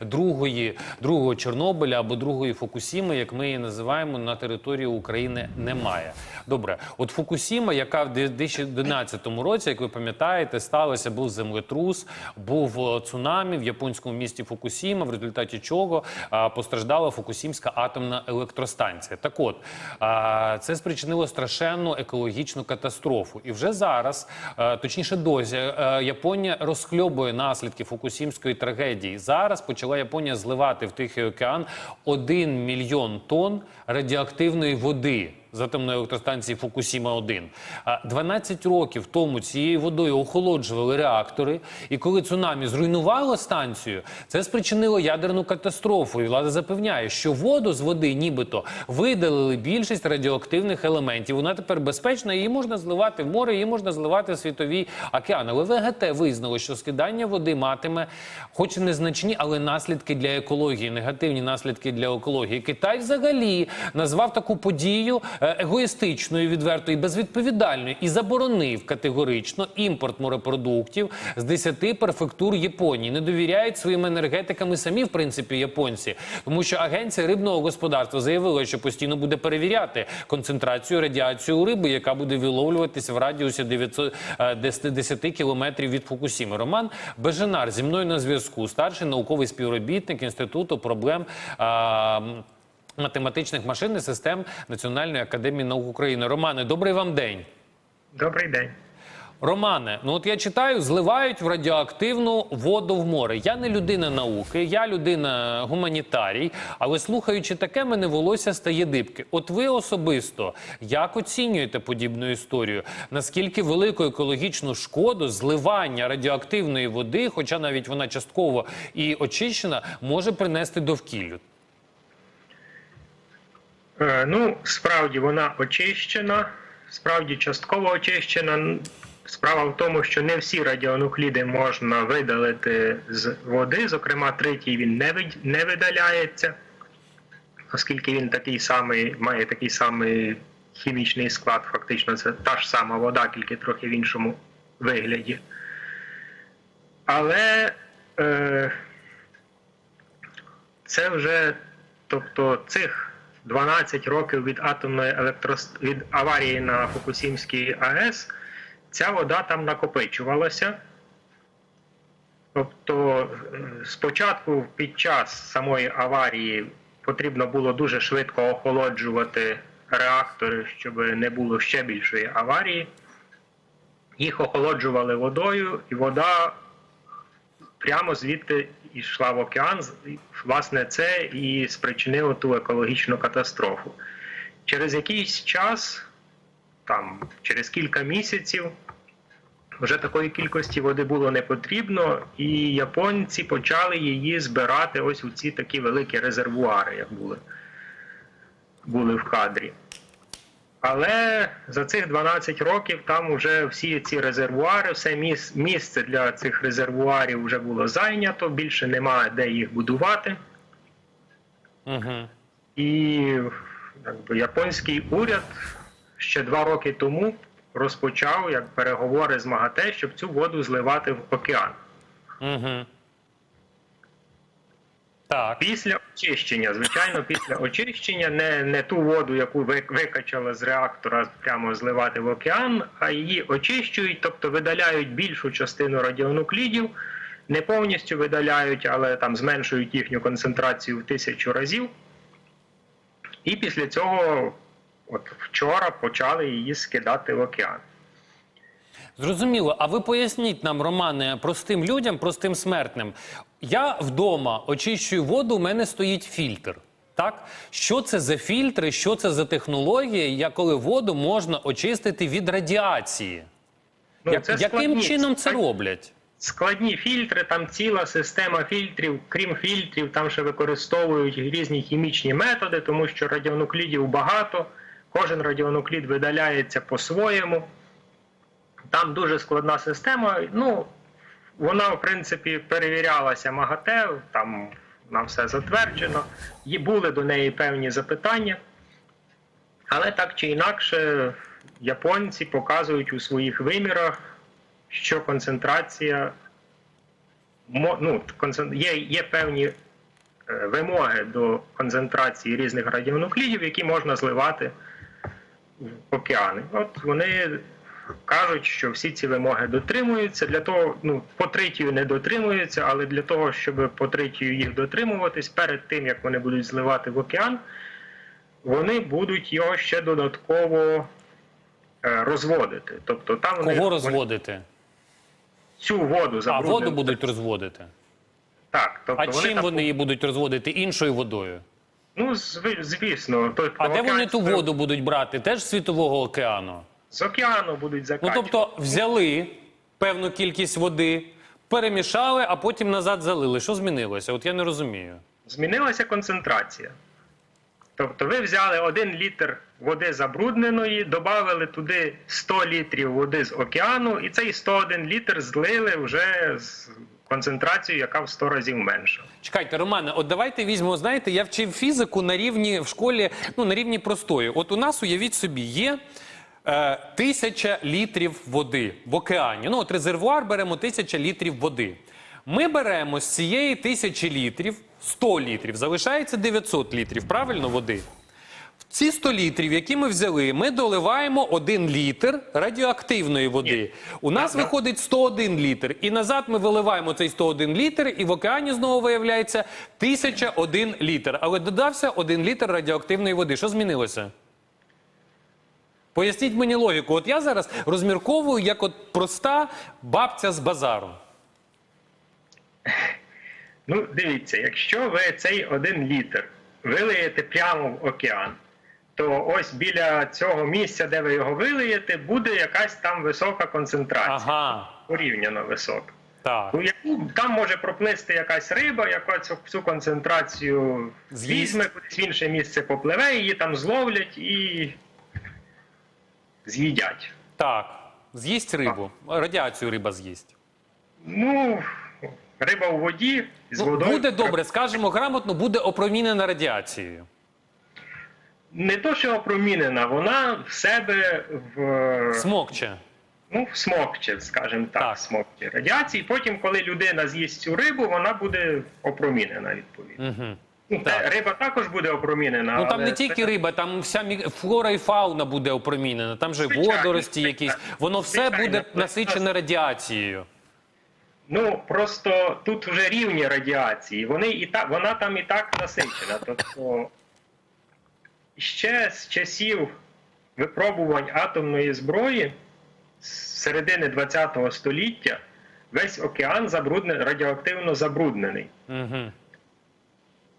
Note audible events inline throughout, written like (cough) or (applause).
другої, другого Чорнобиля або другої Фукусіми, як ми її називаємо, на території України немає. Добре, от Фукусіма, яка в 2011 році, як ви пам'ятаєте, сталося, був землетрус, був е, цунамі в японському місті Фукусіма, в результаті чого а, постраждала Фукусімська атомна електростанція. Так от а, це спричинило страшенну екологічну катастрофу. І вже зараз, е, точніше, досі е, Японія розхльобує наслідки Фукусімської трагедії. Зараз почала Японія зливати в Тихий океан 1 мільйон тонн радіоактивної води з атомної електростанції Фукусіма 1 А 12 років тому цією водою охолоджували реактори, і коли цунамі зруйнувало станцію, це спричинило ядерну катастрофу. І влада запевняє, що воду з води, нібито, видалили більшість радіоактивних елементів. Вона тепер безпечна, її можна зливати в море, її можна зливати в світовий океан. Але ВГТ визнало, що скидання води матиме, хоч і незначні, але наслідки для екології, негативні наслідки для екології. Китай взагалі назвав таку подію е, егоїстичною, відвертою і безвідповідальною і заборонив категорично імпорт морепродуктів з 10 префектур Японії. Не довіряють своїм енергетикам самі, в принципі, японці, тому що агенція рибного господарства заявила, що постійно буде перевіряти концентрацію радіацію риби, яка буде виловлюватися в радіусі 900, е, 10 10 кілометрів від Фукусіми. Роман Беженар зі мною на зв'язку, старший науковий співробітник інституту проблем. а, Математичних машин і систем Національної академії наук України. Романе, добрий вам день. Добрий день. Романе, ну от я читаю, зливають в радіоактивну воду в море. Я не людина науки, я людина гуманітарій, але слухаючи таке, мене волосся стає дибки. От ви особисто як оцінюєте подібну історію? Наскільки велику екологічну шкоду зливання радіоактивної води, хоча навіть вона частково і очищена, може принести довкіллю? Е, ну, справді вона очищена, справді частково очищена. Справа в тому, що не всі радіонукліди можна видалити з води. Зокрема, третій він не від- не видаляється, оскільки він такий самий, має такий самий хімічний склад, фактично, це та ж сама вода, тільки трохи в іншому вигляді. Але е, це вже, тобто, цих 12 років від атомної електрос... від аварії на Фукусімській АЕС, ця вода там накопичувалася. Тобто, е, спочатку під час самої аварії потрібно було дуже швидко охолоджувати реактори, щоб не було ще більшої аварії. Їх охолоджували водою, і вода прямо звідти йшла в океан. Власне, це і спричинило ту екологічну катастрофу. Через якийсь час, там, через кілька місяців, вже такої кількості води було не потрібно, і японці почали її збирати ось у ці такі великі резервуари, як були, були в кадрі. Але за цих 12 років там вже всі ці резервуари, все місце для цих резервуарів вже було зайнято, більше немає де їх будувати. Угу. І якби, японський уряд ще два роки тому розпочав як переговори з МАГАТЕ, щоб цю воду зливати в океан. Угу. Так. Після очищення, звичайно, після очищення не, не ту воду, яку ви- викачали з реактора, прямо зливати в океан, а її очищують, тобто видаляють більшу частину радіонуклідів, не повністю видаляють, але там зменшують їхню концентрацію в тисячу разів. І після цього, от вчора, почали її скидати в океан. Зрозуміло. А ви поясніть нам, Романе, простим людям, простим смертним. Я вдома очищую воду, у мене стоїть фільтр. Так, що це за фільтри, що це за технології, я коли воду можна очистити від радіації? Ну, Як, яким складні- чином це роблять? Складні фільтри, там ціла система фільтрів, крім фільтрів, там ще використовують різні хімічні методи, тому що радіонуклідів багато, кожен радіонуклід видаляється по-своєму. Там дуже складна система. Ну, вона, в принципі, перевірялася МАГАТЕ, там нам все затверджено. Є були до неї певні запитання. Але так чи інакше, японці показують у своїх вимірах, що концентрація ну, є, є певні е, вимоги до концентрації різних радіонуклідів, які можна зливати в океани. От вони кажуть, що всі ці вимоги дотримуються. Для того, ну, по тритію не дотримуються, але для того, щоб по тритію їх дотримуватись, перед тим як вони будуть зливати в океан, вони будуть його ще додатково е, розводити. Тобто там вони, Кого вони розводити? цю воду А воду будуть розводити. Так, тобто А чим там- вони її будуть розводити? Іншою водою. Ну, звісно, той, хто А де вони ту воду будуть брати? Теж з світового океану. З океану будуть Ну тобто взяли певну кількість води, перемішали, а потім назад залили. Що змінилося? От я не розумію. Змінилася концентрація. Тобто ви взяли один літр води забрудненої, додали туди 100 літрів води з океану, і цей 101 літр злили вже з концентрацією, яка в 100 разів менша. Чекайте, Романе, от давайте візьмемо. Знаєте, я вчив фізику на рівні в школі, ну на рівні простої. От у нас, уявіть собі, є. Е, Тисяча літрів води в океані. Ну, от резервуар беремо тисяча літрів води. Ми беремо з цієї тисячі літрів 100 літрів, залишається 900 літрів, правильно, води. В ці 100 літрів, які ми взяли, ми доливаємо 1 літр радіоактивної води. У нас виходить 101 літр. І назад ми виливаємо цей 101 літр, і в океані знову виявляється 1001 літр. Але додався 1 літр радіоактивної води. Що змінилося? Поясніть мені логіку. От я зараз розмірковую як от проста бабця з базару. Ну, дивіться, якщо ви цей один літр вилиєте прямо в океан, то ось біля цього місця, де ви його вилиєте, буде якась там висока концентрація, Ага, порівняно висока. так. Там може проплисти якась риба, яка цю, цю концентрацію візьме, кудись в інше місце попливе, її там зловлять і з'їдять. Так. З'їсть рибу. Радіацію риба з'їсть. Ну, риба у воді з Ну, водою. буде добре, скажемо грамотно, буде опромінена радіацією. Не то, що опромінена, вона в себе в Смокче. ну, всмокче, скажімо так, Так. смокче радіації. Потім, коли людина з'їсть цю рибу, вона буде опромінена відповідно. Угу. Ну, Так. риба також буде опромінена. Ну там але не це- тільки риба, там вся мі- флора і фауна буде опромінена, там же Звичайно, водорості якісь. Воно все Звичайно. буде насичене радіацією. Ну просто тут вже рівні радіації. Вони і так, вона там і так насичена. Тобто ще з часів випробувань атомної зброї з середини ХХ століття весь океан забруднений, радіоактивно забруднений. Угу.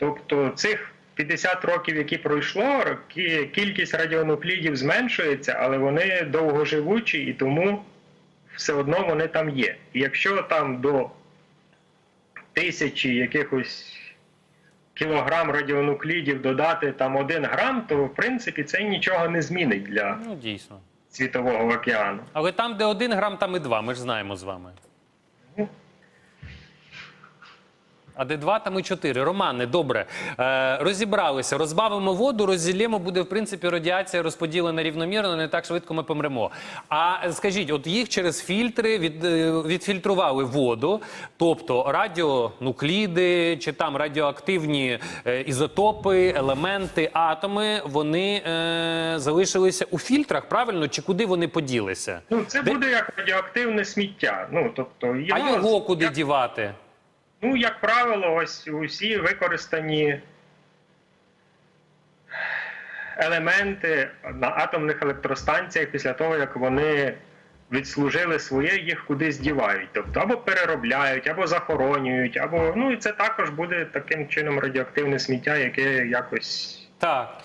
Тобто цих 50 років, які пройшло, кількість радіонуклідів зменшується, але вони довгоживучі і тому все одно вони там є. І якщо там до тисячі якихось кілограм радіонуклідів додати там один грам, то в принципі це нічого не змінить для Ну дійсно. світового океану. Але там, де один грам, там і два. Ми ж знаємо з вами. А де два, там і чотири. Романе, добре. Е, розібралися, розбавимо воду, розділимо, буде в принципі радіація розподілена рівномірно, не так швидко ми помремо. А скажіть, от їх через фільтри від, е, відфільтрували воду, тобто радіонукліди чи там радіоактивні е, ізотопи, елементи, атоми, вони е, залишилися у фільтрах, правильно? Чи куди вони поділися? Ну це Де- буде як радіоактивне сміття. Ну тобто А його, його куди як- дівати? Ну, як правило, ось усі використані елементи на атомних електростанціях після того, як вони відслужили своє, їх кудись дівають. Тобто або переробляють, або захоронюють, або ну і це також буде таким чином радіоактивне сміття, яке якось. Так.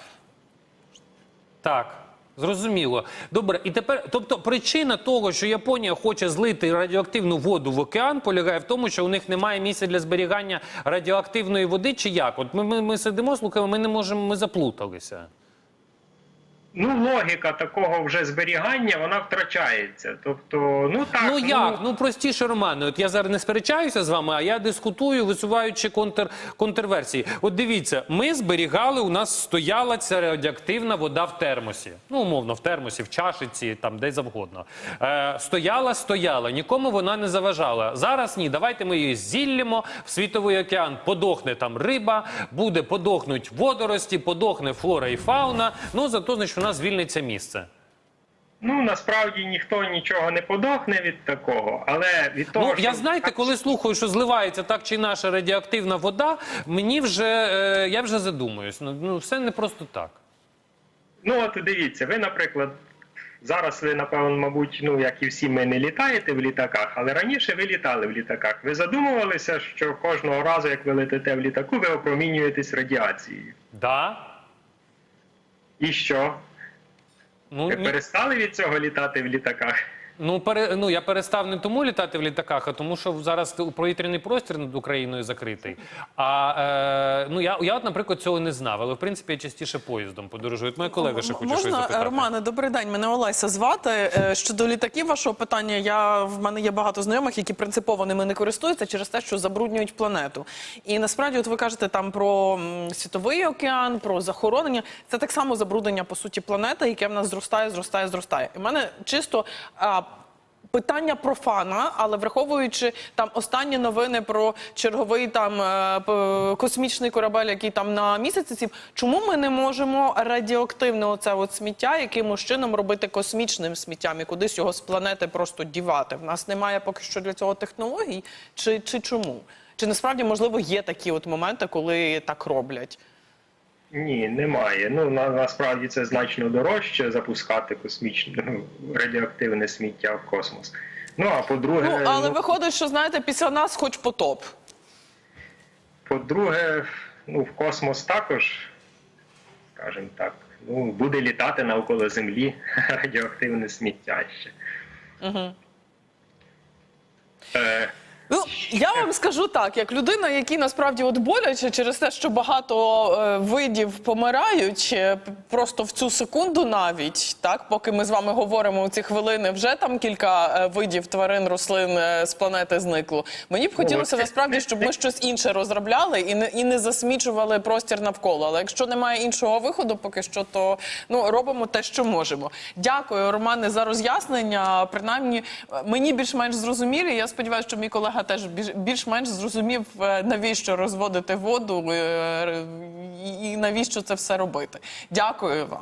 Так. Зрозуміло. Добре, і тепер, тобто, причина того, що Японія хоче злити радіоактивну воду в океан, полягає в тому, що у них немає місця для зберігання радіоактивної води, чи як? От ми, ми, ми сидимо, слухаємо, ми не можемо, ми заплуталися. Ну, логіка такого вже зберігання вона втрачається. Тобто, ну так. Ну як? Ну простіше, Романе. От я зараз не сперечаюся з вами, а я дискутую, висуваючи контр, контрверсії. От дивіться, ми зберігали, у нас стояла ця радіоактивна вода в термосі. Ну, умовно, в термосі, в чашиці, там де завгодно. Е, стояла, стояла, нікому вона не заважала. Зараз ні, давайте ми її зіллємо в світовий океан. Подохне там риба, буде подохнуть водорості, подохне флора і фауна. Ну зато значить нас звільниться місце. Ну насправді ніхто нічого не подохне від такого, але від того, Ну, що я знаєте, коли слухаю, що зливається так чи інакше радіоактивна вода, мені вже е, я вже задумуюсь. Ну, ну все не просто так. Ну от дивіться, ви, наприклад, зараз ви, напевно, мабуть, ну як і всі ми не літаєте в літаках, але раніше ви літали в літаках. Ви задумувалися, що кожного разу, як ви летите в літаку, ви опромінюєтесь радіацією. Да? І що? Ну, перестали від цього літати в літаках? Ну, пере, ну я перестав не тому літати в літаках, а тому, що зараз повітряний простір над Україною закритий. А е, ну я, я, от, наприклад, цього не знав, але в принципі я частіше поїздом подорожую. От моя колега ще хоче щось Можна, запитати. Романе, добрий день. Мене Олеся звати. Е, Щодо літаків вашого питання, я в мене є багато знайомих, які принципово ними не користуються через те, що забруднюють планету. І насправді, от ви кажете там про світовий океан, про захоронення. Це так само забруднення по суті планети, яке в нас зростає, зростає, зростає. І в мене чисто. Питання профана, але враховуючи там останні новини про черговий там е, космічний корабель, який там на місяці сів, чому ми не можемо радіоактивне оце от сміття якимось чином робити космічним сміттям і кудись його з планети просто дівати? В нас немає поки що для цього технологій, чи, чи чому? Чи насправді можливо є такі от моменти, коли так роблять? Ні, немає. Ну на, насправді це значно дорожче запускати космічне ну, радіоактивне сміття в космос. Ну а по-друге, Ну але ну, виходить, що знаєте, після нас хоч потоп. по-друге, ну в космос також, скажімо так, ну буде літати навколо Землі (laughs) радіоактивне сміття ще. Угу. Е, Ну, я вам скажу так, як людина, якій насправді от боляче через те, що багато е, видів помирають е, просто в цю секунду навіть, так, поки ми з вами говоримо у ці хвилини, вже там кілька е, видів тварин, рослин е, з планети зникло. Мені б хотілося насправді, щоб ми щось інше розробляли і не і не засмічували простір навколо. Але якщо немає іншого виходу, поки що, то ну робимо те, що можемо. Дякую, Романе, за роз'яснення. Принаймні, е, мені більш-менш зрозумілі. Я сподіваюся, що мій колега теж більш- більш-менш зрозумів, е, навіщо розводити воду е, і навіщо це все робити. Дякую вам.